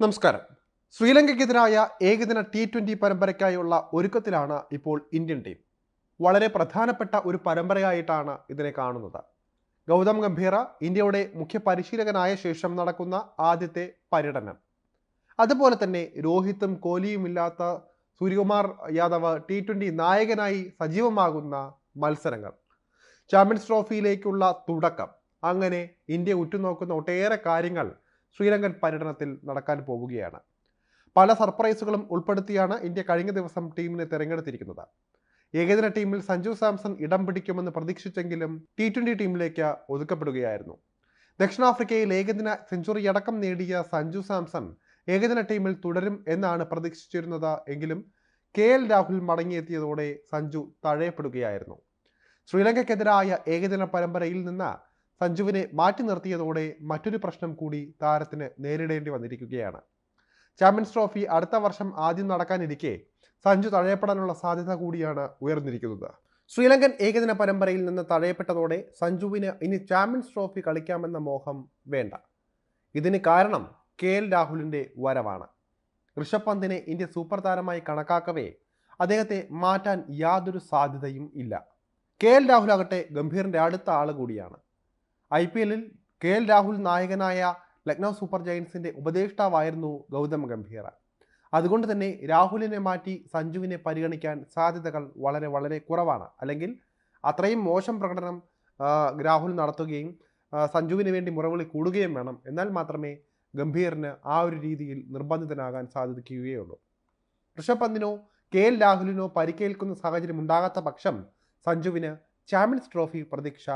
നമസ്കാരം. ശ്രീലങ്കയ്ക്കെതിരായ ഏകദിന T twenty പരമ്പരയ്ക്കായുള്ള ഒരുക്കത്തിലാണ് ഇപ്പോൾ ഇന്ത്യൻ ടീം. വളരെ പ്രധാനപ്പെട്ട ഒരു പരമ്പരയായിട്ടാണ് ഇതിനെ കാണുന്നത്. ഗൗതം ഗംഭീറ ഇന്ത്യയുടെ മുഖ്യ പരിശീലകനായ ശേഷം നടക്കുന്ന ആദ്യത്തെ പര്യടനം. അതുപോലെ തന്നെ രോഹിത്തും കോഹ്ലിയും ഇല്ലാത്ത സൂര്യകുമാർ യാദവ് ടി ട്വന്റി നായകനായി സജീവമാകുന്ന മത്സരങ്ങൾ. ചാമ്പ്യൻസ് ട്രോഫിയിലേക്കുള്ള തുടക്കം. അങ്ങനെ ഇന്ത്യ ഉറ്റുനോക്കുന്ന ഒട്ടേറെ കാര്യങ്ങൾ ശ്രീലങ്കൻ പര്യടനത്തിൽ നടക്കാൻ പോവുകയാണ്. പല സർപ്രൈസുകളും ഉൾപ്പെടുത്തിയാണ് ഇന്ത്യ കഴിഞ്ഞ ദിവസം ടീമിനെ തിരഞ്ഞെടുത്തിരിക്കുന്നത്. ഏകദിന ടീമിൽ സഞ്ജു സാംസൺ ഇടം പിടിക്കുമെന്ന് പ്രതീക്ഷിച്ചെങ്കിലും ടി ട്വന്റി ടീമിലേക്ക് ഒതുക്കപ്പെടുകയായിരുന്നു. ദക്ഷിണാഫ്രിക്കയിൽ ഏകദിന സെഞ്ചുറി അടക്കം നേടിയ സഞ്ജു സാംസൺ ഏകദിന ടീമിൽ തുടരും എന്നാണ് പ്രതീക്ഷിച്ചിരുന്നത് എങ്കിലും കെ എൽ രാഹുൽ മടങ്ങിയെത്തിയതോടെ സഞ്ജു തഴയപ്പെടുകയായിരുന്നു. ശ്രീലങ്കയ്ക്കെതിരായ ഏകദിന പരമ്പരയിൽ നിന്ന് സഞ്ജുവിനെ മാറ്റി നിർത്തിയതോടെ മറ്റൊരു പ്രശ്നം കൂടി താരത്തിന് നേരിടേണ്ടി വന്നിരിക്കുകയാണ്. ചാമ്പ്യൻസ് ട്രോഫി അടുത്ത വർഷം ആദ്യം നടക്കാനിരിക്കെ സഞ്ജു തഴയപ്പെടാനുള്ള സാധ്യത കൂടിയാണ് ഉയർന്നിരിക്കുന്നത്. ശ്രീലങ്കൻ ഏകദിന പരമ്പരയിൽ നിന്ന് തഴയപ്പെട്ടതോടെ സഞ്ജുവിന് ഇനി ചാമ്പ്യൻസ് ട്രോഫി കളിക്കാമെന്ന മോഹം വേണ്ട. ഇതിന് കാരണം കെ എൽ രാഹുലിന്റെ വരവാണ്. ഋഷഭ് പന്തിനെ ഇന്ത്യ സൂപ്പർ താരമായി കണക്കാക്കവേ അദ്ദേഹത്തെ മാറ്റാൻ യാതൊരു സാധ്യതയും ഇല്ല. കെ എൽ രാഹുൽ ആകട്ടെ ഗംഭീറിന്റെ അടുത്ത ആൾ കൂടിയാണ്. ഐ പി എല്ലിൽ കെ എൽ രാഹുൽ നായകനായ ലക്നൗ സൂപ്പർ ജയൻസിന്റെ ഉപദേഷ്ടാവായിരുന്നു ഗൗതം ഗംഭീർ അതുകൊണ്ട് തന്നെ രാഹുലിനെ മാറ്റി സഞ്ജുവിനെ പരിഗണിക്കാൻ സാധ്യതകൾ വളരെ വളരെ കുറവാണ്. അല്ലെങ്കിൽ അത്രയും മോശം പ്രകടനം രാഹുൽ നടത്തുകയും സഞ്ജുവിന് വേണ്ടി മുറവിളി കൂടുകയും വേണം. എന്നാൽ മാത്രമേ ഗംഭീറിന് ആ ഒരു രീതിയിൽ നിർബന്ധിതനാകാൻ സാധിക്കുകയുള്ളൂ. ഋഷഭ് പന്തിനോ കെ എൽ രാഹുലിനോ പരിക്കേൽക്കുന്ന സാഹചര്യം ഉണ്ടാകാത്ത പക്ഷം സഞ്ജുവിന് ചാമ്പ്യൻസ് ട്രോഫി പ്രതീക്ഷ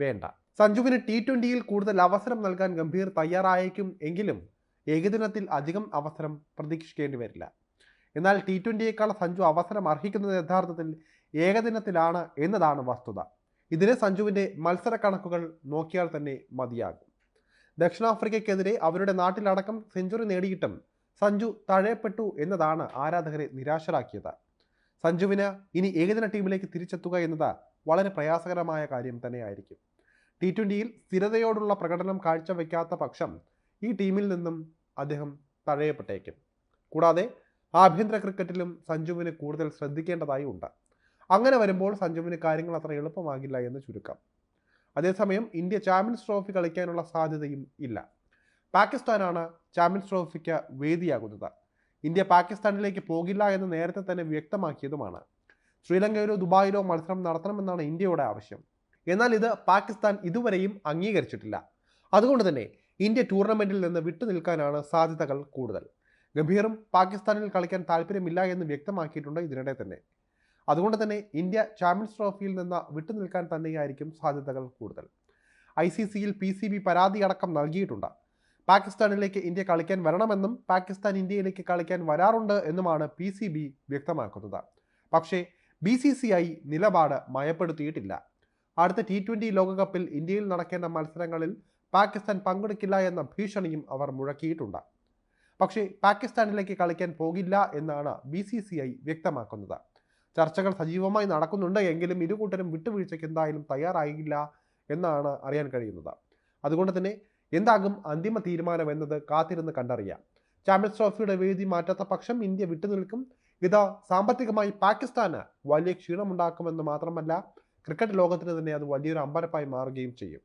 വേണ്ട. സഞ്ജുവിന് ടി ട്വന്റിയിൽ കൂടുതൽ അവസരം നൽകാൻ ഗംഭീർ തയ്യാറായേക്കും എങ്കിലും ഏകദിനത്തിൽ അധികം അവസരം പ്രതീക്ഷിക്കേണ്ടി വരില്ല. എന്നാൽ ടി ട്വന്റിയേക്കാൾ സഞ്ജു അവസരം അർഹിക്കുന്നത് യഥാർത്ഥത്തിൽ ഏകദിനത്തിലാണ് എന്നതാണ് വസ്തുത. ഇതിന് സഞ്ജുവിന്റെ മത്സര കണക്കുകൾ നോക്കിയാൽ തന്നെ മതിയാകും. ദക്ഷിണാഫ്രിക്കയ്ക്കെതിരെ അവരുടെ നാട്ടിലടക്കം സെഞ്ചുറി നേടിയിട്ടും സഞ്ജു തഴയപ്പെട്ടു എന്നതാണ് ആരാധകരെ നിരാശരാക്കിയത്. സഞ്ജുവിന് ഇനി ഏകദിന ടീമിലേക്ക് തിരിച്ചെത്തുക എന്നത് വളരെ പ്രയാസകരമായ കാര്യം തന്നെയായിരിക്കും. ടി ട്വന്റിയിൽ സ്ഥിരതയോടുള്ള പ്രകടനം കാഴ്ചവെക്കാത്ത പക്ഷം ഈ ടീമിൽ നിന്നും അദ്ദേഹം തഴയപ്പെട്ടേക്കും. കൂടാതെ ആഭ്യന്തര ക്രിക്കറ്റിലും സഞ്ജുവിന് കൂടുതൽ ശ്രദ്ധിക്കേണ്ടതായി ഉണ്ട്. അങ്ങനെ വരുമ്പോൾ സഞ്ജുവിന് കാര്യങ്ങൾ അത്ര എളുപ്പമാകില്ല എന്ന് ചുരുക്കം. അതേസമയം ഇന്ത്യ ചാമ്പ്യൻസ് ട്രോഫി കളിക്കാനുള്ള സാധ്യതയും ഇല്ല. പാകിസ്ഥാനാണ് ചാമ്പ്യൻസ് ട്രോഫിക്ക് വേദിയാകുന്നത്. ഇന്ത്യ പാകിസ്ഥാനിലേക്ക് പോകില്ല എന്ന് നേരത്തെ തന്നെ വ്യക്തമാക്കിയതുമാണ്. ശ്രീലങ്കയിലോ ദുബായിലോ മത്സരം നടത്തണമെന്നാണ് ഇന്ത്യയുടെ ആവശ്യം. എന്നാൽ ഇത് പാകിസ്ഥാൻ ഇതുവരെയും അംഗീകരിച്ചിട്ടില്ല. അതുകൊണ്ട് തന്നെ ഇന്ത്യ ടൂർണമെന്റിൽ നിന്ന് വിട്ടുനിൽക്കാനാണ് സാധ്യതകൾ കൂടുതൽ. ഗംഭീറും പാകിസ്ഥാനിൽ കളിക്കാൻ താല്പര്യമില്ല എന്ന് വ്യക്തമാക്കിയിട്ടുണ്ട് ഇതിനിടെ തന്നെ. അതുകൊണ്ട് തന്നെ ഇന്ത്യ ചാമ്പ്യൻസ് ട്രോഫിയിൽ നിന്ന് വിട്ടുനിൽക്കാൻ തന്നെയായിരിക്കും സാധ്യതകൾ കൂടുതൽ. ഐ സി സിയിൽ പി സി ബി പരാതി അടക്കം നൽകിയിട്ടുണ്ട്. പാകിസ്ഥാനിലേക്ക് ഇന്ത്യ കളിക്കാൻ വരണമെന്നും പാകിസ്ഥാൻ ഇന്ത്യയിലേക്ക് കളിക്കാൻ വരാറുണ്ട് എന്നുമാണ് പി സി ബി വ്യക്തമാക്കുന്നത്. പക്ഷേ ബി സി സി ഐ നിലപാട് മയപ്പെടുത്തിയിട്ടില്ല. അടുത്ത ടി ട്വന്റി ലോകകപ്പിൽ ഇന്ത്യയിൽ നടക്കേണ്ട മത്സരങ്ങളിൽ പാകിസ്ഥാൻ പങ്കെടുക്കില്ല എന്ന ഭീഷണിയും അവർ മുഴക്കിയിട്ടുണ്ട്. പക്ഷേ പാകിസ്ഥാനിലേക്ക് കളിക്കാൻ പോകില്ല എന്നാണ് ബി സി സി ഐ വ്യക്തമാക്കുന്നത്. ചർച്ചകൾ സജീവമായി നടക്കുന്നുണ്ട് എങ്കിലും ഇരു കൂട്ടരും വിട്ടുവീഴ്ചയ്ക്ക് എന്തായാലും തയ്യാറായില്ല എന്നാണ് അറിയാൻ കഴിയുന്നത്. അതുകൊണ്ട് തന്നെ എന്താകും അന്തിമ തീരുമാനം എന്നത് കാത്തിരുന്ന് കണ്ടറിയാം. ചാമ്പ്യൻസ് ട്രോഫിയുടെ വേദി മാറ്റാത്ത പക്ഷം ഇന്ത്യ വിട്ടുനിൽക്കും. ഇത് സാമ്പത്തികമായി പാകിസ്ഥാന് വലിയ ക്ഷീണമുണ്ടാക്കുമെന്ന് മാത്രമല്ല ക്രിക്കറ്റ് ലോകത്തിന് തന്നെ അത് വലിയൊരു അമ്പരപ്പായി മാറുകയും ചെയ്യും.